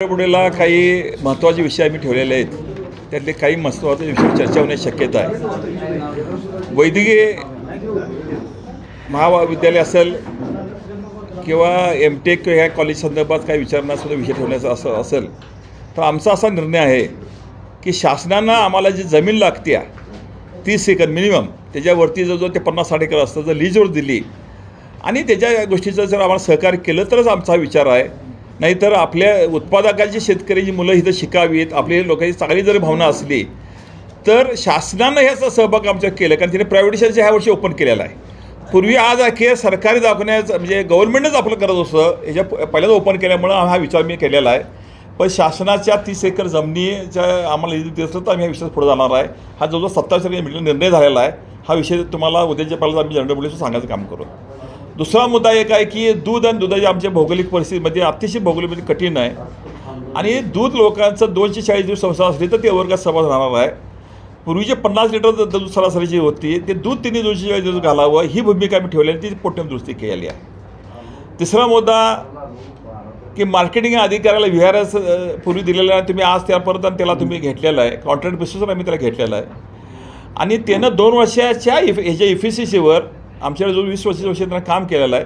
पुढेला काही महत्त्वाचे विषय आम्ही ठेवलेले आहेत. त्यातले काही महत्त्वाचे विषय चर्चा होण्याची शक्यता आहे. वैद्यकीय महाविद्यालय असेल किंवा एम टेक ह्या कॉलेज संदर्भात काही विचारण्यासुद्धा विषय ठेवण्याचा असं असेल. तर आमचा असा निर्णय आहे की शासनानं आम्हाला जी जमीन लागते तीस एकर मिनिमम त्याच्यावरती जर ते पन्नास साठ एकर असतं जर लीजवर दिली आणि त्याच्या गोष्टीचं जर आम्हाला सहकार्य केलं तरच आमचा विचार आहे. नाहीतर आपल्या उत्पादकाची शेतकऱ्याची मुलं इथं शिकावीत आपली लोकांची चांगली जर भावना असली तर शासनानं ह्याचा सहभाग आमच्या केलं कारण तिने प्रायव्हेटेशनच्या ह्या वर्षी ओपन केलेला आहे. पूर्वी आज अखेर सरकारी दवाखान्याचं म्हणजे गव्हर्नमेंटच आपलं करत असतं ह्याच्या पहिल्यांदा ओपन केल्यामुळं हा विचार मी केलेला आहे. पण शासनाच्या तीस एकर जमिनीच्या आम्हाला निधी तर आम्ही हा विषयात पुढे जाणार आहे. हा जवळजवळ सत्तावीस तारखेला निर्णय झालेला आहे. हा विषय तुम्हाला उद्याच्या पहिल्यांदा आम्ही जनरल बोलून सांगायचं काम करू. दुसरा मुद्दा एक आहे की दूध आणि दुधाची आमच्या भौगोलिक परिस्थितीमध्ये अतिशय भौगोलिक म्हणजे कठीण आहे. आणि दूध लोकांचं दोनशे चाळीस दिवस संस्था असली तर ते वर्गात सभा राहणार आहे. पूर्वीचे पन्नास लिटर दूध सरासरीची होती. ते दूध त्यांनी दोनशे चाळीस दिवस घालावं ही भूमिका आम्ही ठेवली आणि ती पोटम दुरुस्ती केलेली आहे. तिसरा मुद्दा की मार्केटिंग अधिकाऱ्याला व्ही आर एस पूर्वी दिलेला आहे. तुम्ही आज त्यापर्यंत आणि त्याला तुम्ही घेतलेला आहे. कॉन्ट्रॅक्ट बेसिसवर आम्ही त्याला घेतलेला आहे. आणि त्यानं दोन वर्षाच्या इफ ह्याच्या इफिसिसीवर आमच्याकडे जो वीस वर्षाच्या वर्षी त्यांना काम केलेलं आहे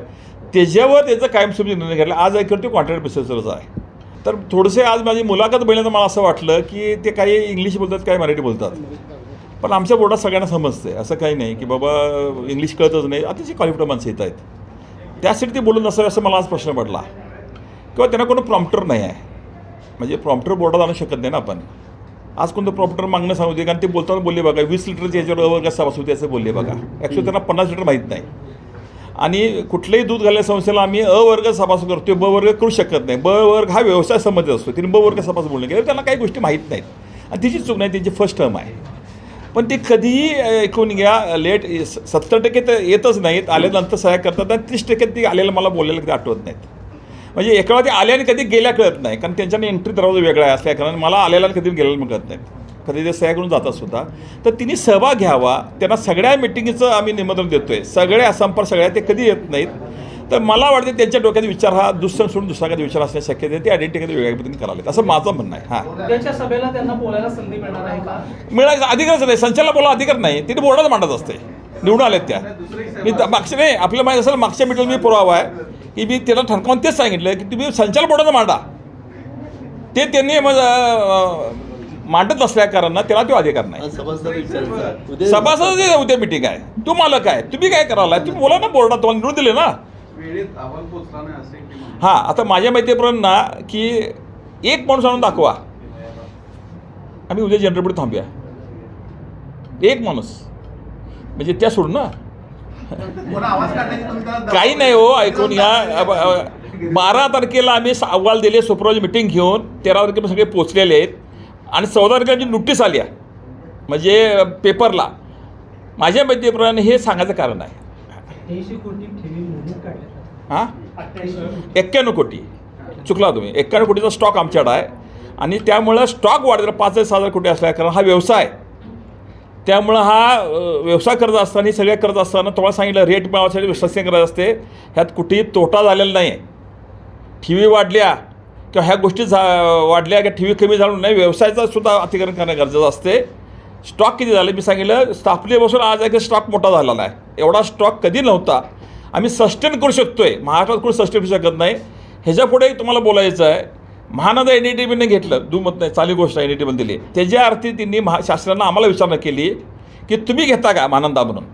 त्याच्यावर त्याचा कायमस्वरूपी निर्णय घेतला आज ऐकतो ते कॉन्ट्रॅक्ट बेसिसवरच आहे. तर थोडंसे आज माझी मुलाखत बघितल्यानंतर मला असं वाटलं की ते काही इंग्लिश बोलतात काही मराठी बोलतात. पण आमच्या बोर्डात सगळ्यांना समजते असं काही नाही की बाबा इंग्लिश कळतच नाही. अतिशय क्वालिफाईड माणसं येत आहेत. त्यासाठी ते बोलून नसावे असं मला आज प्रश्न पडला. किंवा त्यांना कोणी प्रॉम्प्टर नाही आहे. म्हणजे प्रॉम्प्टर बोर्डात आणू शकत नाही ना आपण. आज कोणतं प्रॉपर्टर मागणं सांगू दे कारण ते बोलताना बोलले बघा वीस लिटरच्या याच्यावर अवर्ग सभास होते असं बोलले बघा. ॲक्च्युली त्यांना पन्नास लिटर माहीत नाही. आणि कुठल्याही दूध घालल्या संस्थेला आम्ही अ वर्ग सभास करतो ब वर्ग करू शकत नाही. ब वर्ग हा व्यवसाय संबंधित असतो. तिने ब वर्ग सभास बोलणे गेलं त्यांना काही गोष्टी माहीत नाहीत. आणि तिची चूक नाही त्यांची फर्स्ट टर्म आहे. पण ते कधीही ऐकून घ्या लेट सत्तर टक्के तर येतच नाहीत. आल्यानंतर सहाय्य करतात आणि तीस टक्के ती आलेलं मला बोलायला कधी आठवत नाहीत. म्हणजे एका वेळा ते आल्या आणि कधी गेल्या कळत नाही. कारण त्यांच्याने एंट्री दरवाजा वेगळा आहे असल्या कारण मला आलेला आणि कधी गेलेलं मग कळत नाहीत कधी ते सह्या करून जातात सुद्धा. तर तिने सहभाग घ्यावा. त्यांना सगळ्या मिटिंगचं आम्ही निमंत्रण देतोय. सगळ्या संपर्क सगळ्या ते कधी येत नाहीत. तर मला वाटते त्यांच्या डोक्यात विचार हा दुसरं सोडून दुसरा कधी विचार असण्याची शक्यता आहे. ते आयडेंटिटी कधी वेगळ्या पद्धतीने करावे असं माझं म्हणणं आहे. हां. सभेला त्यांना बोलायला संधी मिळणार आहे का? मिळायचं अधिकारच नाही. संचाला बोला अधिकार नाही. तिथे बोर्डात मांडत असते. निवडून आलेत त्या. मी मागच्या नाही आपल्याला माहिती असेल मागच्या मीटिंग मी पुरावा आहे की मी त्याला ठणकावून तेच सांगितलं की तुम्ही संचाल बोर्डात मांडा. ते त्यांनी मग मांडत नसल्या कारणानं त्याला तो अधिकार नाही. सभासद उद्या मिटिंग आहे तू मालक आहे तुम्ही काय करायला तुम्ही बोला ना बोर्डात तुम्हाला निवडून दिले ना. वेळेत अहवाल पोचला नाही असे की हां आता माझ्या माहितीप्रमाणे ना की एक माणूस आणून दाखवा. आम्ही उद्या जनरेटर थांबूया. एक माणूस. म्हणजे त्या सोडून ना? काही नाही हो ऐकून अब- बारा तारखेला आम्ही अहवाल दिले सुपरवायझर मिटिंग घेऊन. तेरा तारखेला सगळे पोचलेले आहेत. आणि चौदा तारखेला आमची नोटीस आली आहे. म्हणजे पेपरला माझ्या माहितीप्रमाणे हे सांगायचं कारण आहे. हां? एक्क्याण्णव कोटी. चुकला तुम्ही. एक्क्याण्णव कोटीचा स्टॉक आमच्याकडं आहे. आणि त्यामुळं स्टॉक वाढेल पाच ते सहा हजार कोटी असल्या कारण हा व्यवसाय त्यामुळं हा व्यवसाय करत असताना सगळ्या करत असताना तुम्हाला सांगितलं रेट मिळवण्यासाठी विश्वसनीय करत असते. ह्यात कुठेही तोटा झालेला नाही. आहे ठेवी वाढल्या किंवा ह्या गोष्टी झा वाढल्या किंवा ठेवी कमी झालं नाही व्यवसायाचं सुद्धा अतिक्रमण करणं गरजेचं असते. स्टॉक किती झाले? मी सांगितलं स्थापनेपासून आज एक स्टॉक मोठा झालेला आहे. एवढा स्टॉक कधी नव्हता. आम्ही सस्टेन करू शकतो आहे महाराष्ट्रात कोणी सस्टेन करू शकत नाही. ह्याच्या पुढे तुम्हाला बोलायचं आहे महानंद एन ई टी बीने घेतलं. दुमत नाही चालू गोष्ट एन ई टी दिली. त्याच्या अर्थी त्यांनी महा शासनानं आम्हाला विचारणा केली की तुम्ही घेता का महानंदा म्हणून?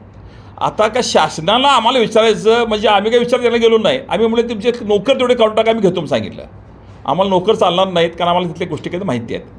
आता का शासनाला आम्हाला विचारायचं? म्हणजे आम्ही काही विचार द्यायला गेलो नाही. आम्ही म्हणजे तुमचे नोकर तेवढे काढून टाका आम्ही घेतो सांगितलं. आम्हाला नोकर चालणार नाहीत कारण आम्हाला तिथल्या गोष्टी काही माहिती आहेत.